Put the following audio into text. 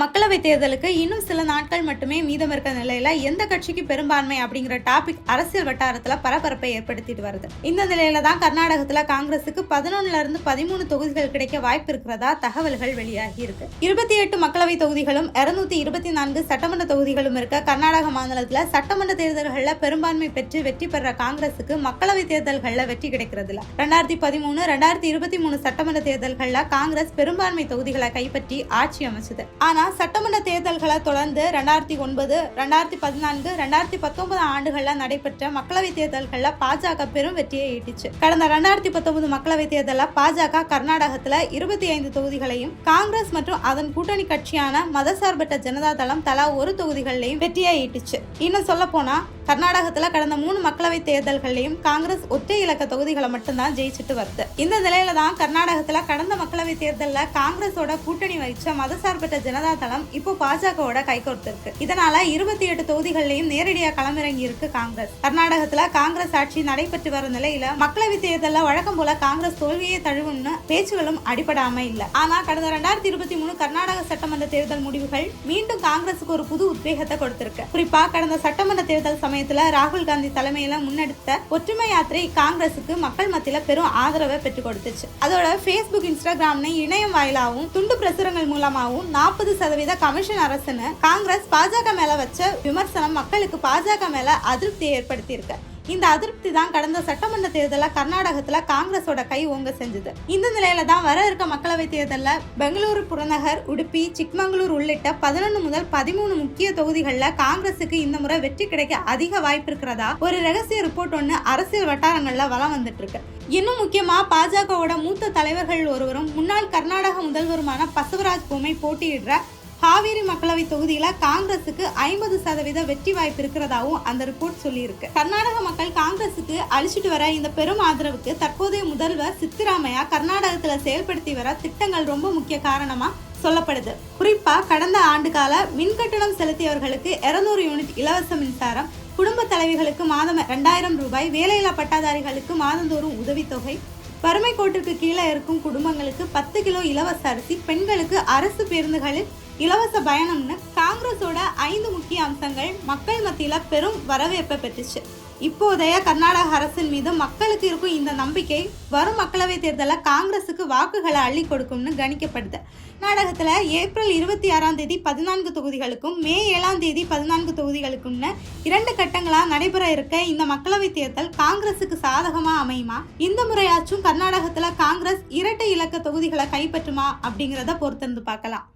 மக்களவைத் தேர்தலுக்கு இன்னும் சில நாட்கள் மட்டுமே மீதம் இருக்க நிலையில எந்த கட்சிக்கு பெரும்பான்மை அப்படிங்கிற டாபிக் அரசியல் வட்டாரத்துல பரபரப்பை ஏற்படுத்திட்டு வருது. இந்த நிலையில தான் கர்நாடகத்துல காங்கிரசுக்கு பதினொன்னுல இருந்து பதிமூணு தொகுதிகள் கிடைக்க வாய்ப்பு இருக்கிறதா தகவல்கள் வெளியாகி இருக்கு. இருபத்தி எட்டு மக்களவை தொகுதிகளும் இருநூத்தி இருபத்தி நான்கு சட்டமன்ற தொகுதிகளும் இருக்க கர்நாடக மாநிலத்துல சட்டமன்ற தேர்தல்கள்ல பெரும்பான்மை பெற்று வெற்றி பெற காங்கிரசுக்கு மக்களவை தேர்தல்கள்ல வெற்றி கிடைக்கிறது இல்ல ரெண்டாயிரத்தி பதிமூணு ரெண்டாயிரத்தி இருபத்தி மூணு சட்டமன்ற தேர்தல்கள்ல காங்கிரஸ் பெரும்பான்மை தொகுதிகளை கைப்பற்றி ஆட்சி அமைச்சது. ஆனா சட்டமன்ற தேர்தல்களை தொடர்ந்து ரெண்டாயிரத்தி ஒன்பது ரெண்டாயிரத்தி பதினான்கு ரெண்டாயிரத்தி பத்தொன்பது ஆண்டுகளில் நடைபெற்ற மக்களவைத் தேர்தல்களில் பாஜக பெரும் வெற்றியை ஈட்டிச்சு. கடந்த ரெண்டாயிரத்தி பத்தொன்பது மக்களவைத் தேர்தலில் பாஜக கர்நாடகத்தில் இருபத்தி ஐந்து தொகுதிகளையும் காங்கிரஸ் மற்றும் அதன் கூட்டணி கட்சியான மதசார்பற்ற ஜனதா தளம் தலா ஒரு தொகுதிகளிலையும் வெற்றியை ஈட்டுச்சு. இன்னும் சொல்ல போனா கர்நாடகத்தில் கடந்த மூணு மக்களவைத் தேர்தல்களையும் காங்கிரஸ் ஒற்றை இலக்க தொகுதிகளை மட்டும்தான் ஜெயிச்சுட்டு வருது. இந்த நிலையில தான் கர்நாடகத்தில் கடந்த மக்களவை தேர்தலில் காங்கிரஸோட கூட்டணி வகிச்ச மதசார்பற்ற ஜனதா தளம் இப்போ பாஜகவோட கைகோர்த்திருக்கு. இதனால இருபத்தி எட்டு தொகுதிகள்லயும் நேரடியா களமிறங்கி இருக்கு காங்கிரஸ். கர்நாடகத்துல காங்கிரஸ் ஆட்சி நடைபெற்று வரும் நிலையில மக்களவை தேர்தலில் வழக்கம் போல காங்கிரஸ் தோல்வியை தழுவும்னு பேச்சுகளும் அடிபடாம இல்ல. ஆனா கடந்த ரெண்டாயிரத்தி இருபத்தி மூணு கர்நாடக சட்டமன்ற தேர்தல் முடிவுகள் மீண்டும் காங்கிரசுக்கு ஒரு புது உத்வேகத்தை கொடுத்திருக்கு. குறிப்பா கடந்த சட்டமன்ற தேர்தல் சமயத்துல ராகுல் காந்தி தலைமையில முன்னெடுத்த ஒற்றுமை யாத்திரை காங்கிரசுக்கு மக்கள் மத்தியில பெரும் ஆதரவை பெற்றுக் கொடுத்துச்சு. அதோட ஃபேஸ்புக் இன்ஸ்டாகிராம்னு இணையம் வாயிலாகவும் துண்டு பிரசுரங்கள் மூலமாகவும் நாற்பது சதவீத கமிஷன் அரசுன்னு காங்கிரஸ் பாஜக மேல வச்ச விமர்சனம் மக்களுக்கு பாஜக மேல அதிருப்தியை ஏற்படுத்தியிருக்கு. இந்த அதிருப்தி தான் கடந்த சட்டமன்ற தேர்தலில் கர்நாடகத்தில் காங்கிரஸோட கை ஓங்க செஞ்சது. இந்த நிலையில தான் வர இருக்க மக்களவை தேர்தலில் பெங்களூரு புறநகர் உடுப்பி சிக்மங்களூர் உள்ளிட்ட பதினொன்று முதல் பதிமூணு முக்கிய தொகுதிகளில் காங்கிரஸுக்கு இந்த முறை வெற்றி கிடைக்க அதிக வாய்ப்பு இருக்கிறதா? ஒரு ரகசிய ரிப்போர்ட் ஒன்று அரசியல் வட்டாரங்களில் வலம் வந்துட்டு இருக்கு இன்னும் முக்கியமாக பாஜகவோட மூத்த தலைவர்கள் ஒருவரும் முன்னாள் கர்நாடக முதல்வருமான பசவராஜ் பொம்மை போட்டியிடுற காவேரி மக்களவை தொகுதியில காங்கிரசுக்கு ஐம்பது சதவீத வெற்றி வாய்ப்பு இருக்கிறதாவும் அந்த ரிப்போர்ட் சொல்லியிருக்கு. கர்நாடக மக்கள் காங்கிரசுக்கு அழிச்சிட்டு வர இந்த பெரும் ஆதரவுக்கு தற்போதைய முதல்வர் சித்தராமையா கர்நாடகத்துல செயல்படுத்தி வர திட்டங்கள் ரொம்ப முக்கிய காரணமா சொல்லப்படுது. குறிப்பா கடந்த ஆண்டு கால மின் கட்டணம் செலுத்தியவர்களுக்கு 200 யூனிட் இலவச மின்சாரம் குடும்ப தலைவிகளுக்கு மாதம் ரெண்டாயிரம் ரூபாய் வேலையில்லா பட்டாதாரிகளுக்கு மாதந்தோறும் உதவித்தொகை வறுமை கோட்டிற்கு கீழே இருக்கும் குடும்பங்களுக்கு பத்து கிலோ இலவச அரிசி பெண்களுக்கு அரசு பேருந்துகளில் இலவச பயணம்னு காங்கிரஸோட ஐந்து முக்கிய அம்சங்கள் மக்கள் மத்தியில பெரும் வரவேற்பை பெற்றுச்சு. இப்போதைய கர்நாடக அரசின் மீது மக்களுக்கு இருக்கும் இந்த நம்பிக்கை வரும் மக்களவை தேர்தலில் காங்கிரசுக்கு வாக்குகளை அள்ளி கொடுக்கும்னு கணிக்கப்படுது. நாடகத்தில் ஏப்ரல் இருபத்தி ஆறாம் தேதி பதினான்கு தொகுதிகளுக்கும் மே ஏழாம் தேதி பதினான்கு தொகுதிகளுக்கும்னு இரண்டு கட்டங்களாக நடைபெற இருக்க இந்த மக்களவை தேர்தல் காங்கிரசுக்கு சாதகமாக அமையுமா? இந்த முறையாச்சும் கர்நாடகத்தில் காங்கிரஸ் இரட்டை இலக்க தொகுதிகளை கைப்பற்றுமா அப்படிங்கிறத பொறுத்திருந்து பார்க்கலாம்.